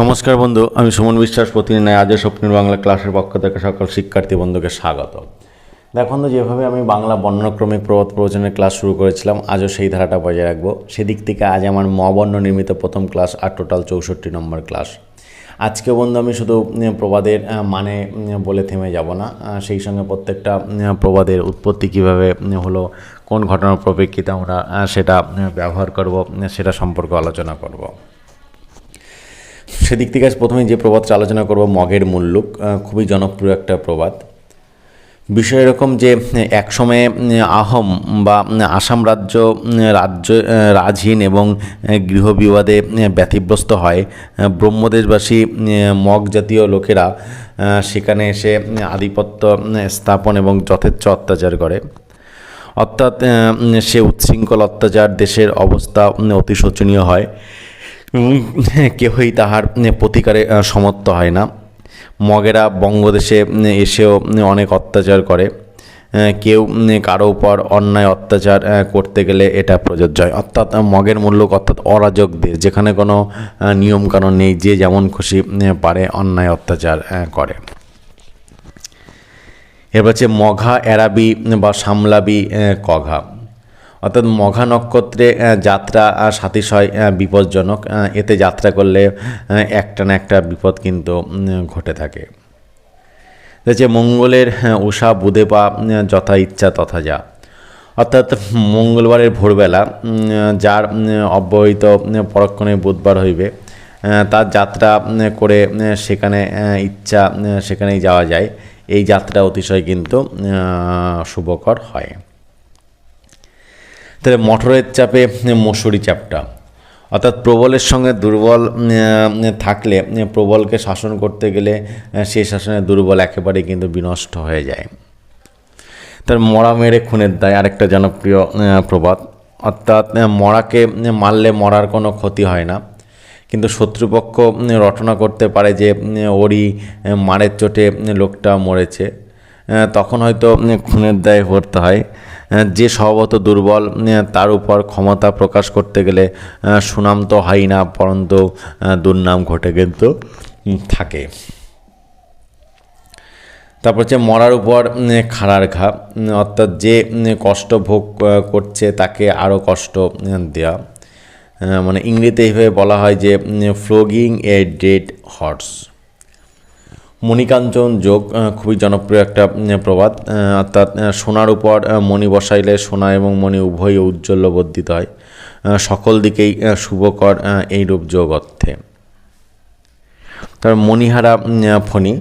নমস্কার বন্ধু, আমি সুমন বিশ্বাস, প্রতিদিন আজও স্বপ্নের বাংলা ক্লাসের পক্ষ থেকে সকল শিক্ষার্থী বন্ধুকে স্বাগত। দেখুন তো যেভাবে আমি বাংলা বর্ণক্রমিক প্রবাদ প্রবচনের ক্লাস শুরু করেছিলাম, আজও সেই ধারাটা বজায় রাখব। সেদিক থেকে আজ আমার ম বর্ণ নির্মিত প্রথম ক্লাস আর টোটাল চৌষট্টি নম্বর ক্লাস। আজকে বন্ধু, আমি শুধু প্রবাদের মানে বলে থেমে যাব না। সেই সঙ্গে প্রত্যেকটা প্রবাদের উৎপত্তি কীভাবে হলো, কোন ঘটনার প্রপ্রেক্ষিতে আমরা সেটা ব্যবহার করব সেটা সম্পর্কে আলোচনা করব। সেদিক থেকে প্রথমে যে প্রবাদটা আলোচনা করব, মগের মুল্লুক খুবই জনপ্রিয় একটা প্রবাদ। বিষয় এরকম যে এক সময়ে আহোম বা আসাম রাজ্য রাজ্য রাজহীন এবং গৃহবিবাদে ব্যতিব্যস্ত হয়। ব্রহ্মদেশবাসী মগ জাতীয় লোকেরা সেখানে এসে আধিপত্য স্থাপন এবং যথেচ্ছ অত্যাচার করে। অর্থাৎ সে উচ্ছৃঙ্খল অত্যাচার দেশের অবস্থা অতি শোচনীয় হয়। কেহই তাহার প্রতিকারে সমর্থ হয় না। মগেরা বঙ্গদেশে এসেও অনেক অত্যাচার করে। কেউ কারও উপর অন্যায় অত্যাচার করতে গেলে এটা প্রযোজ্য হয়। অর্থাৎ মগের মূল্যক অর্থাৎ অরাজক দেশ যেখানে কোনো নিয়মকানুন নেই, যে যেমন খুশি পারে অন্যায় অত্যাচার করে। এরপর হচ্ছে মঘা, এরাবি বা সামলাবি কঘা। অর্থাৎ মঘা নক্ষত্রে যাত্রা সাতিশয় বিপজ্জনক এতে যাত্রা করলে একটা না একটা বিপদ কিন্তু ঘটে থাকে। যে মঙ্গলের উষা বুধে পা যথা ইচ্ছা তথা যা। অর্থাৎ মঙ্গলবারের ভোরবেলা যার অব্যবহিত পরক্ষণে বুধবার হইবে তার যাত্রা করে সেখানে ইচ্ছা সেখানেই যাওয়া যায়। এই যাত্রা অতিশয় কিন্তু শুভকর হয়। তাহলে মটরের চাপে মশুরি চাপটা। অর্থাৎ প্রবলের সঙ্গে দুর্বল থাকলে, প্রবলকে শাসন করতে গেলে সেই শাসনে দুর্বল একেবারে কিন্তু বিনষ্ট হয়ে যায়। তার মরা মেরে খুনের দায় আরেকটা জনপ্রিয় প্রবাদ। অর্থাৎ মরাকে মারলে মরার কোনো ক্ষতি হয় না। কিন্তু শত্রুপক্ষ রটনা করতে পারে যে ওরই মারের চোটে লোকটা মরেছে। তখন হয়তো খুনের দায় ভরতে হয়। যে স্বভাবত দুর্বল তার উপর ক্ষমতা প্রকাশ করতে গেলে সুনাম তো হয় না, পরন্তু দুর্নাম ঘটে কিন্তু থাকে। তারপর হচ্ছে মরার উপর খাড়ার ঘা অর্থাৎ যে কষ্ট ভোগ করছে তাকে আরও কষ্ট দেওয়া মানে ইংরেজিতে এইভাবে বলা হয় যে ফ্লোগিং এ ডেড হর্স। মণিকাঞ্চন যোগ খুবই জনপ্রিয় একটা প্রবাদ। অর্থাৎ সোনার উপর মণি বসাইলে সোনা এবং মণি উভয়ই উজ্জ্বল্য বর্ধিত হয়। সকল দিকেই শুভকর এইরূপ যোগ অর্থে। তার মণিহারা ফণি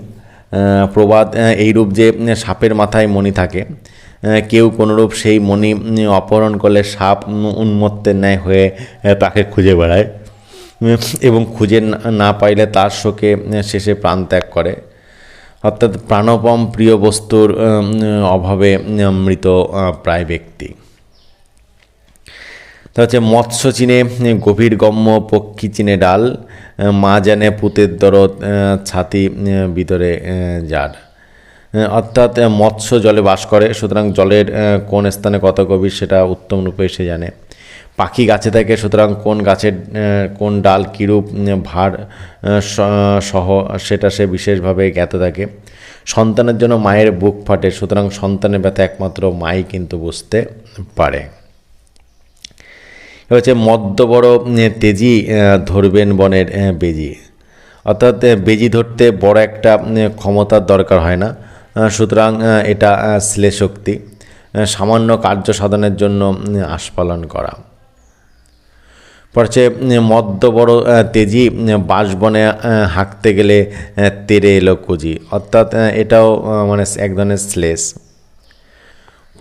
প্রবাদ এইরূপ যে সাপের মাথায় মণি থাকে কেউ কোনোরূপ সেই মণি অপহরণ করলে সাপ উন্মত্তের ন্যায় হয়ে তাকে খুঁজে বেড়ায়। এবং খুঁজে না পাইলে তার শোকে শেষে প্রাণ ত্যাগ করে। অর্থাৎ প্রাণপম প্রিয় বস্তুর অভাবে মৃত প্রায় ব্যক্তি। তা হচ্ছে মৎস্য চিনে গভীর গম্য, পক্ষী চিনে ডাল মা জানে পুতের দরদ ছাতি ভিতরে যার অর্থাৎ মৎস্য জলে বাস করে, সুতরাং জলের কোন স্থানে কত গভীর সেটা উত্তম রূপে সে জানে। পাখি গাছে থাকে সুতরাং কোন গাছের কোন ডাল কীরূপ ভার সহ সেটা সে বিশেষভাবে জ্ঞাত থাকে। সন্তানের জন্য মায়ের বুক ফাটে সুতরাং সন্তানের ব্যথা একমাত্র মাই কিন্তু বুঝতে পারে। হচ্ছে মদ্য বড় তেজি ধরবেন বনের বেজি। অর্থাৎ বেজি ধরতে বড় একটা ক্ষমতার দরকার হয় না। সুতরাং এটা আহ, শ্লেষ শক্তি সামান্য কার্য সাধনের জন্য আস্পালন করা। পড়ছে মদ্য বড় তেজি বাঁশবনে হাঁকতে গেলে তেরে এলো কুজি। অর্থাৎ এটাও মানে এক ধরনের শ্লেষ।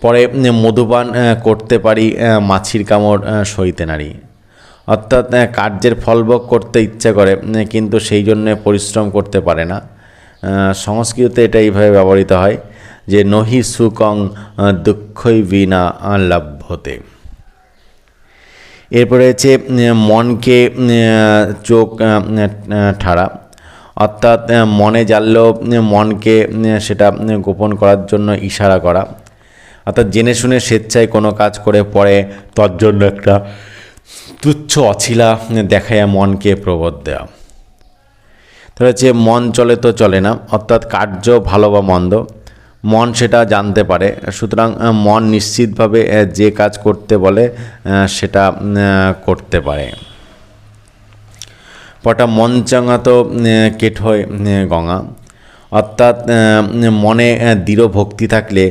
পরে মধুপান করতে পারি মাছির কামড় সইতে নারী। অর্থাৎ কার্যের ফলভোগ করতে ইচ্ছা করে কিন্তু সেই জন্য পরিশ্রম করতে পারে না। সংস্কৃততে এটা এইভাবে ব্যবহৃত হয় যে, নহি সুকং দুঃখই বিনা, লাভ্যতে। এরপরে হচ্ছে মনকে চোখ ঠাড়া। অর্থাৎ মনে জানলেও মনকে সেটা গোপন করার জন্য ইশারা করা। অর্থাৎ জেনে শুনে স্বেচ্ছায় কোনো কাজ করে পরে তার জন্য একটা তুচ্ছ অছিলা দেখাইয়া মনকে প্রবোধ দেওয়া তাহলে হচ্ছে, মন চলে তো চলে না। অর্থাৎ কার্য ভালো বা মন্দ। মন সেটা জানতে পারে। সুতরাং মন নিশ্চিতভাবে যে কাজ করতে বলে সেটা করতে পারে। পটা মন চাঙা তো কেট হয় গঙ্গা। অর্থাৎ মনে দৃঢ় ভক্তি থাকলে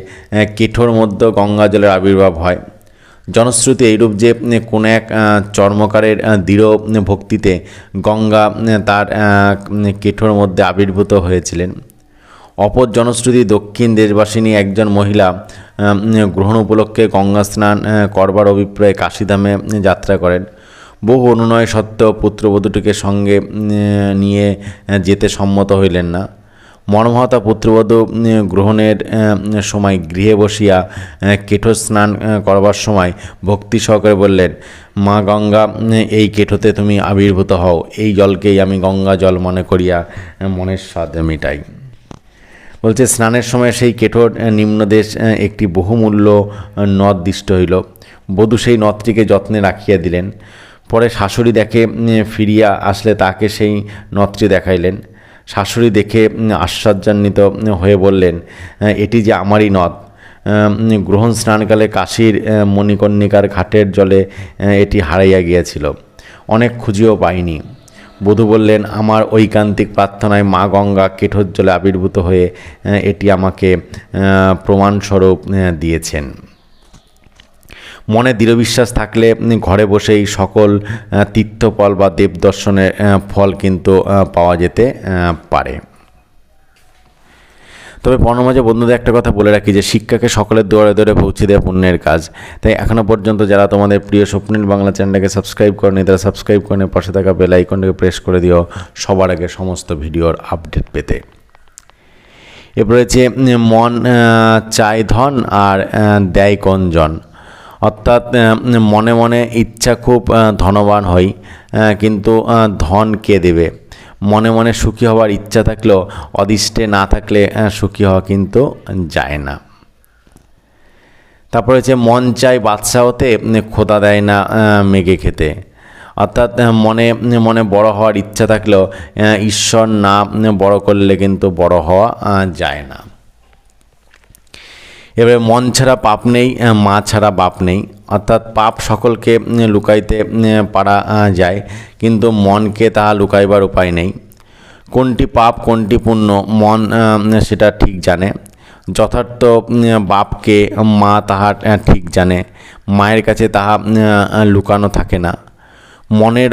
কেঠোর মধ্যে গঙ্গা জলের আবির্ভাব হয়। জনশ্রুতি এইরূপ যে কোনো এক চর্মকারের দৃঢ় ভক্তিতে গঙ্গা তার কেঠোর মধ্যে আবির্ভূত হয়েছিলেন। অপর জনশ্রুতি দক্ষিণ দেশবাসিনী একজন মহিলা গ্রহণ উপলক্ষে গঙ্গা স্নান করবার অভিপ্রায়ে কাশিধামে যাত্রা করেন। বহু অনুনয় সত্ত্বেও পুত্রবধূটিকে সঙ্গে নিয়ে যেতে সম্মত হইলেন না। মর্মহতা পুত্রবধূ গ্রহণের সময় গৃহে বসিয়া কেঠো স্নান করবার সময় ভক্তি সহকারে বললেন, মা গঙ্গা এই কেঠোতে তুমি আবির্ভূত হও। এই জলকেই আমি গঙ্গা জল মনে করিয়া, মনের স্বাদ মিটাই। বলছে, স্নানের সময় সেই কেঠোর নিম্নদেশ একটি বহুমূল্য নদ দৃষ্ট হইল। বধূ সেই নদটিকে যত্নে রাখিয়া দিলেন। পরে শাশুড়ি দেখে ফিরিয়া আসলে তাকে সেই নদটি দেখাইলেন। শাশুড়ি দেখে আশ্চর্যান্বিত হয়ে বললেন এটি যে আমারই নদ। গ্রহণ স্নানকালে কাশীর মণিকর্ণিকার ঘাটের জলে এটি হারাইয়া গিয়েছিল। অনেক খুঁজিও পাইনি। বধূ বললেন, আমার ঐকান্তিক প্রার্থনায় মা গঙ্গা কেঠোর জলে আবির্ভূত হয়ে এটি আমাকে প্রমাণস্বরূপ দিয়েছেন। মনে দৃঢ় বিশ্বাস থাকলে ঘরে বসেই সকল তীর্থফল বা দেবদর্শনের দর্শনের ফল কিন্তু পাওয়া যেতে পারে। তবে পর্ণমাঝে বন্ধুদের একটা কথা বলে রাখি যে শিক্ষাকে সকলের দুয়ারে দুয়ারে পৌঁছে দেওয়া পুণ্যের কাজ। তাই এখনও পর্যন্ত যারা তোমাদের প্রিয় স্বপ্নিল বাংলা চ্যানেলটাকে সাবস্ক্রাইব করেনি, তারা সাবস্ক্রাইব করে পাশে থাকা বেল আইকনটাকে প্রেস করে দিও সবার আগে সমস্ত ভিডিওর আপডেট পেতে। এরপর রয়েছে, মন চায় ধন আর দেয় কঞ্জন। অর্থাৎ মনে মনে ইচ্ছা খুব ধনবান হই কিন্তু ধন কে দেবে? মনে মনে সুখী হওয়ার ইচ্ছা থাকলেও, অদৃষ্টে না থাকলে সুখী হওয়া কিন্তু যায় না। তারপরে হচ্ছে, মন চাই বাদশাহ হতে খোদা দেয় না মেঘে খেতে। অর্থাৎ মনে মনে বড় হওয়ার ইচ্ছা থাকলেও ঈশ্বর না বড় করলে কিন্তু বড় হওয়া যায় না। এবারে মন ছাড়া পাপ নেই মা ছাড়া বাপ নেই। অর্থাৎ পাপ সকলকে লুকাইতে পারা যায়, কিন্তু মনকে তাহা লুকাইবার উপায় নেই। কোনটি পাপ, কোনটি পুণ্য, মন সেটা ঠিক জানে। যথার্থ বাপকে মা তাহার ঠিক জানে। মায়ের কাছে তাহা লুকানো থাকে না। মনের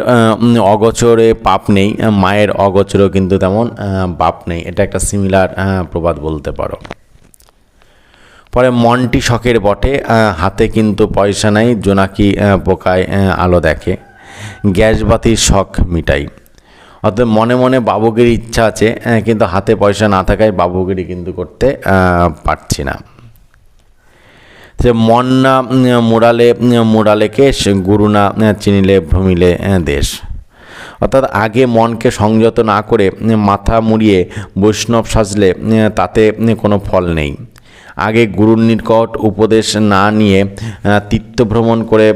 অগোচরে পাপ নেই, মায়ের অগোচরেও কিন্তু তেমন বাপ নেই। এটা একটা সিমিলার প্রবাদ বলতে পারো। পরে মনটি শখের বটে হাতে কিন্তু পয়সা নাই, জোনাকি পোকায় আলো দেখে। গ্যাস বাতির শখ মিটাই। অর্থাৎ মনে মনে বাবুগিরি ইচ্ছা আছে কিন্তু হাতে পয়সা না থাকায় বাবুগিরি কিন্তু করতে পারছি না। যে মন না মুড়ালে মুড়ালে কেশ, গুরু না চিনিলে ভ্রমিলে দেশ। অর্থাৎ আগে মনকে সংযত না করে মাথা মুড়িয়ে বৈষ্ণব সাজলে তাতে কোনো ফল নেই। আগে গুরুর নিকট উপদেশ না নিয়ে আহ, তীর্থভ্রমণ করে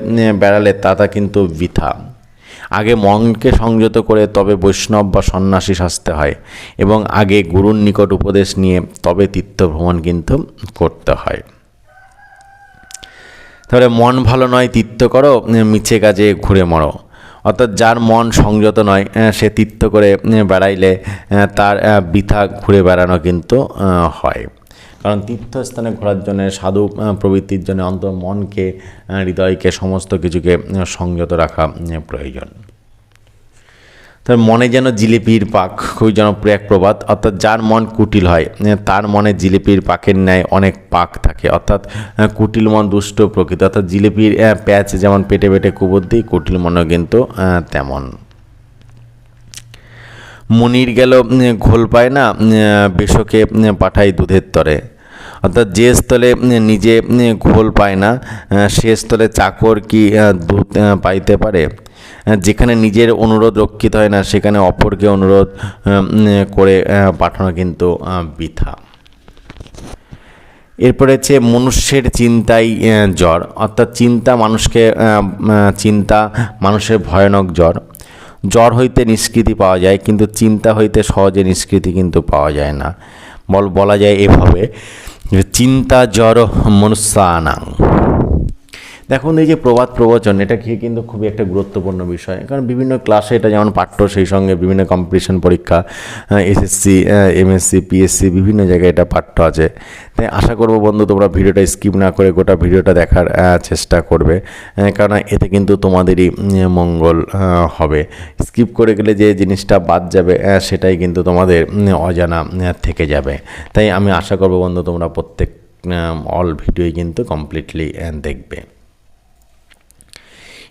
বেড়ালে তাতা কিন্তু বৃথা। আগে মনকে সংযত করে তবে বৈষ্ণব বা সন্ন্যাসী সাজতে হয় এবং আগে গুরুর নিকট উপদেশ নিয়ে তবে তীর্থভ্রমণ কিন্তু করতে হয়। তাহলে মন ভালো নয় তীর্থ করো মিছে কাজে ঘুরে মরো। অর্থাৎ যার মন সংযত নয় সে তীর্থ করে বেড়াইলে তার বৃথা ঘুরে বেড়ানো কিন্তু হয়। কারণ তীর্থস্থানে ঘোরার জন্য, সাধু প্রবৃত্তির জন্য অন্তর মনকে হৃদয়কে, সমস্ত কিছুকে সংযত রাখা প্রয়োজন। তার মনে যেন জিলিপির পাক, খুবই জনপ্রিয় এক প্রবাদ। অর্থাৎ যার মন কুটিল হয় তার মনে জিলিপির পাকের ন্যায় অনেক পাক থাকে। অর্থাৎ কুটিল মন দুষ্ট প্রকৃত। অর্থাৎ জিলিপির প্যাচ যেমন পেটে পেটে কুবুদ্ধি, কুটিল মনও কিন্তু তেমন। মনির গেল ঘোল পায় না বেশকে পাঠায় দুধের তরে। অর্থাৎ যে স্থলে নিজে ঘোল পায় না সে স্থলে চাকর কি দুধ পাইতে পারে? যেখানে নিজের অনুরোধ রক্ষিত হয় না, সেখানে অপরকে অনুরোধ করে পাঠানো কিন্তু বৃথা। এরপরে হচ্ছে মনুষ্যের চিন্তাই জ্বর। অর্থাৎ চিন্তা মানুষকে চিন্তা মানুষের ভয়ানক জ্বর। জ্বর হইতে নিষ্কৃতি পাওয়া যায়, কিন্তু চিন্তা হইতে সহজে নিষ্কৃতি কিন্তু পাওয়া যায় না। বল, বলা যায় এভাবে। চিন্তা জ্বর মনুষ্যানাং। দেখুন এই যে প্রবাদ প্রবচন, এটা খেয়ে কিন্তু খুবই একটা গুরুত্বপূর্ণ বিষয়। কারণ বিভিন্ন ক্লাসে এটা যেমন পাঠ্য, সেই সঙ্গে বিভিন্ন কম্পিটিশন পরীক্ষা এসএসসি এমএসসি পিএসসি বিভিন্ন জায়গায় এটা পাঠ্য আছে। তাই আশা করব বন্ধু, তোমরা ভিডিওটা স্কিপ না করে গোটা ভিডিওটা দেখার চেষ্টা করবে। কারণ এতে কিন্তু তোমাদেরই মঙ্গল হবে। স্কিপ করে গেলে যে জিনিসটা বাদ যাবে সেটাই কিন্তু তোমাদের অজানা থেকে যাবে। তাই আমি আশা করব বন্ধু, তোমরা প্রত্যেক অল ভিডিওই কিন্তু কমপ্লিটলি দেখবে।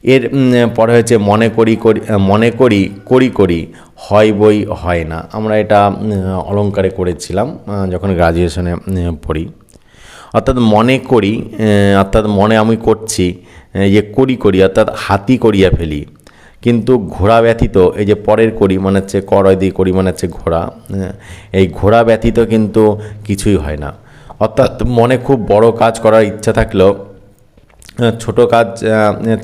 এর পরে হচ্ছে মনে করি করি মনে করি করি করি হয় বই হয় না। আমরা এটা উম, অলংকারে করেছিলাম যখন গ্রাজুয়েশনে পড়ি। অর্থাৎ মনে করি অর্থাৎ মনে আমি করছি যে করি করি অর্থাৎ হাতি করিয়া ফেলি। কিন্তু ঘোড়া ব্যতীত এই যে পরের করি মানে হচ্ছে করয় দিয়ে করি মানে হচ্ছে ঘোড়া এই ঘোড়া ব্যতীত কিন্তু কিছুই হয় না। অর্থাৎ মনে খুব বড় কাজ করার ইচ্ছা থাকলেও ছোট কাজ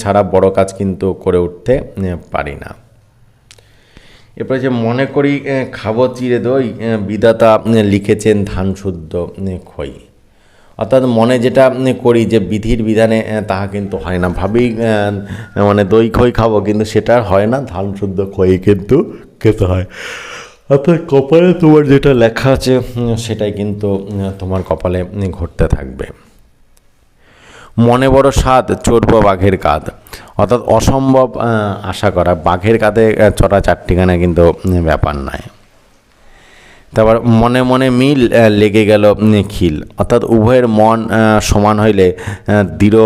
ছাড়া বড় কাজ কিন্তু করে উঠতে পারি না। এরপরে যে মনে করি খাব চিরে দই বিধাতা লিখেছেন ধান শুদ্ধ খই। অর্থাৎ মনে যেটা করি যে বিধির বিধানে তাহা কিন্তু হয় না। ভাবি মানে দই, খই খাব, কিন্তু সেটা হয় না ধান শুদ্ধ খই কিন্তু খেতে হয়। অর্থাৎ কপালে তোমার যেটা লেখা আছে সেটাই কিন্তু তোমার কপালে ঘটতে থাকবে। মনে বড় স্বাদ চড়ব বাঘের কাঁধ। অর্থাৎ অসম্ভব আশা করা। বাঘের কাঁধে চড়া চারটিখানা কিন্তু ব্যাপার নয় তারপর মনে মনে মিল লেগে গেল খিল। অর্থাৎ উভয়ের মন সমান হইলে দৃঢ়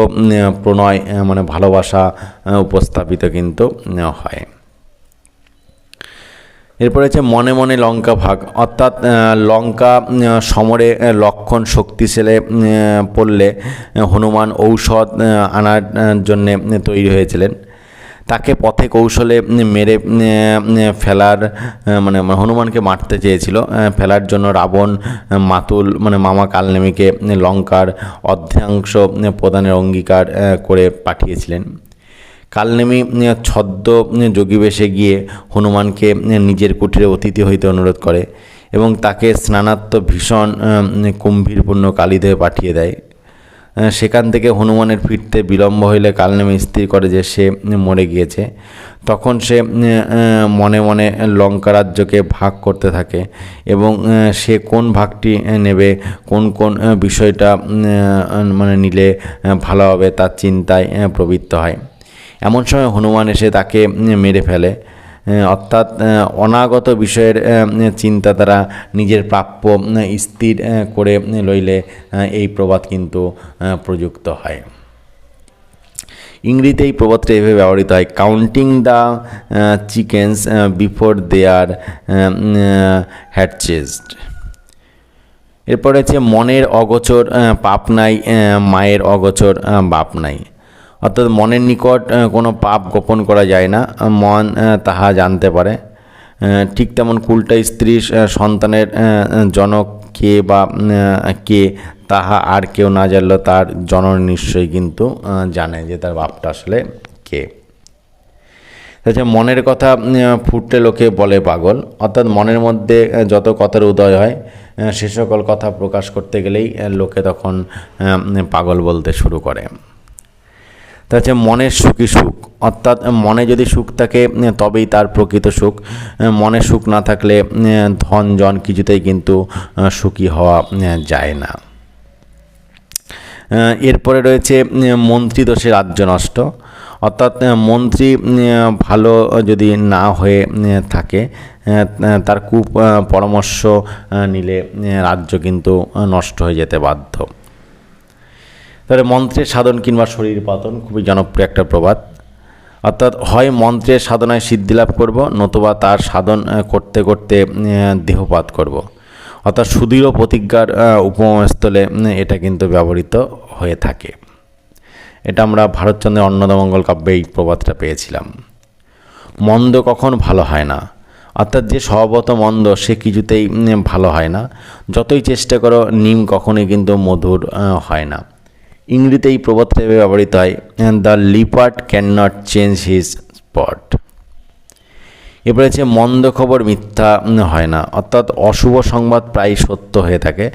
প্রণয় মানে ভালোবাসা উপস্থাপিত কিন্তু হয়। এরপরে হচ্ছে মনে মনে লঙ্কা ভাগ। অর্থাৎ লঙ্কা সমরে লক্ষণ শক্তিশালে পড়লে হনুমান ঔষধ আনার জন্য তৈরি হয়েছিলেন। তাকে পথে কৌশলে মেরে ফেলার মানে হনুমানকে মারতে চেয়েছিল। ফেলার জন্য রাবণ মাতুল মানে মামা কালনেমিকে লঙ্কার অর্ধাংশ প্রদানের অঙ্গীকার করে পাঠিয়েছিলেন। কালনেমি ছদ্ম যোগীবেশে গিয়ে হনুমানকে নিজের কুটিরে অতিথি হইতে অনুরোধ করে এবং তাকে স্নানাত্ম ভীষণ কুম্ভীরপূর্ণ কালিদেহে পাঠিয়ে দেয়। সেখান থেকে হনুমানের ফিরতে বিলম্ব হইলে কালনেমি স্থির করে যে সে মরে গিয়েছে। তখন সে মনে মনে লঙ্কা রাজ্যকে ভাগ করতে থাকে এবং সে কোন ভাগটি নেবে, কোন কোন বিষয়টা মানে নিলে ভালো হবে তার চিন্তায় প্রবৃত্ত হয়। এমন সময় হনুমান এসে তাকে মেরে ফেলে। অর্থাৎ অনাগত বিষয়ের চিন্তা দ্বারা নিজের প্রাপ্য স্থির করে লইলে এই প্রবাদ কিন্তু প্রযুক্ত হয়। ইংরেজিতে এই প্রবাদটা এভাবে ব্যবহৃত হয় counting the chickens before they are hatched এরপরে হচ্ছে মনের অগোচর পাপ নাই মায়ের অগোচর বাপ নাই। অর্থাৎ মনের নিকট কোনো পাপ গোপন করা যায় না। মন তাহা জানতে পারে। ঠিক তেমন কুলটা স্ত্রী সন্তানের জনক কে বা কে, তাহা আর কেউ না জানলেও তার জনন নিশ্চয়ই কিন্তু জানে যে তার বাপটা আসলে কে। আচ্ছা মনের কথা ফুটলে লোকে বলে পাগল। অর্থাৎ মনের মধ্যে যত কথার উদয় হয় সে সকল কথা প্রকাশ করতে গেলেই লোকে তখন পাগল বলতে শুরু করে। তা হচ্ছে মনের সুখী সুখ। অর্থাৎ মনে যদি সুখ থাকে তবেই তার প্রকৃত সুখ। মনে সুখ না থাকলে ধন জন কিছুতেই কিন্তু সুখী হওয়া যায় না। এরপরে রয়েছে মন্ত্রী দোষে রাজ্য নষ্ট। অর্থাৎ মন্ত্রী ভালো যদি না হয়ে থাকে তার কু আহ, পরামর্শ নিলে রাজ্য কিন্তু নষ্ট হয়ে যেতে বাধ্য। তাহলে মন্ত্রের সাধন কিংবা শরীর পাতন খুবই জনপ্রিয় একটা প্রবাদ। অর্থাৎ হয় মন্ত্রের সাধনায় সিদ্ধি লাভ করব, নতুবা তার সাধন করতে করতে দেহপাত করব। অর্থাৎ সুদৃঢ় প্রতিজ্ঞার উপমস্থলে এটা কিন্তু ব্যবহৃত হয়ে থাকে। এটা আমরা ভারতচন্দ্রের অন্নদামঙ্গল কাব্যে এই প্রবাদটা পেয়েছিলাম। মন্দ কখন ভালো হয় না। অর্থাৎ যে স্বভাবত মন্দ, সে কিছুতেই ভালো হয় না। যতই চেষ্টা করো, নিম কখনোই কিন্তু মধুর হয় না। ইংরেজিতে এই প্রবাদটা ব্যবহৃত হয় the leopard can not change his spot এবারে যে মন্দ খবর মিথ্যা হয় না। অর্থাৎ অশুভ সংবাদ প্রায় সত্য হয়ে থাকে।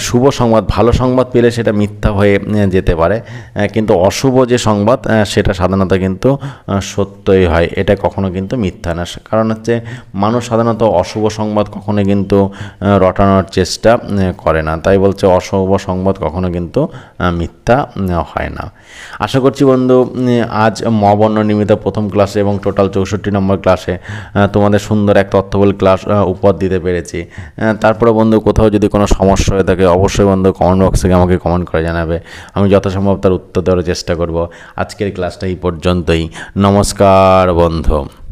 শুভ সংবাদ, ভালো সংবাদ পেলে সেটা মিথ্যা হয়ে যেতে পারে। কিন্তু অশুভ যে সংবাদ সেটা সাধারণত কিন্তু সত্যই হয়। এটা কখনো কিন্তু মিথ্যা না। কারণ হচ্ছে মানুষ সাধারণত অশুভ সংবাদ কখনো কিন্তু রটানোর চেষ্টা করে না। তাই বলছে অশুভ সংবাদ কখনো কিন্তু মিথ্যা হয় না। আশা করছি বন্ধু আজ মবর্ণ নিমিত্ত প্রথম ক্লাসে এবং টোটাল চৌষট্টি নম্বর ক্লাসে তোমাদের সুন্দর এক তথ্যবল ক্লাস উপহার দিতে পেরেছি। তারপরে বন্ধু, কোথাও যদি কোনো সমস্যা হয়ে থাকে, অবশ্যই বন্ধু কমেন্ট বক্স আমাকে কমেন্ট করে জানাবে। আমি যথাসম্ভব তার উত্তর দেওয়ার চেষ্টা করব। আজকের ক্লাসটা এই পর্যন্তই। নমস্কার, বন্ধু।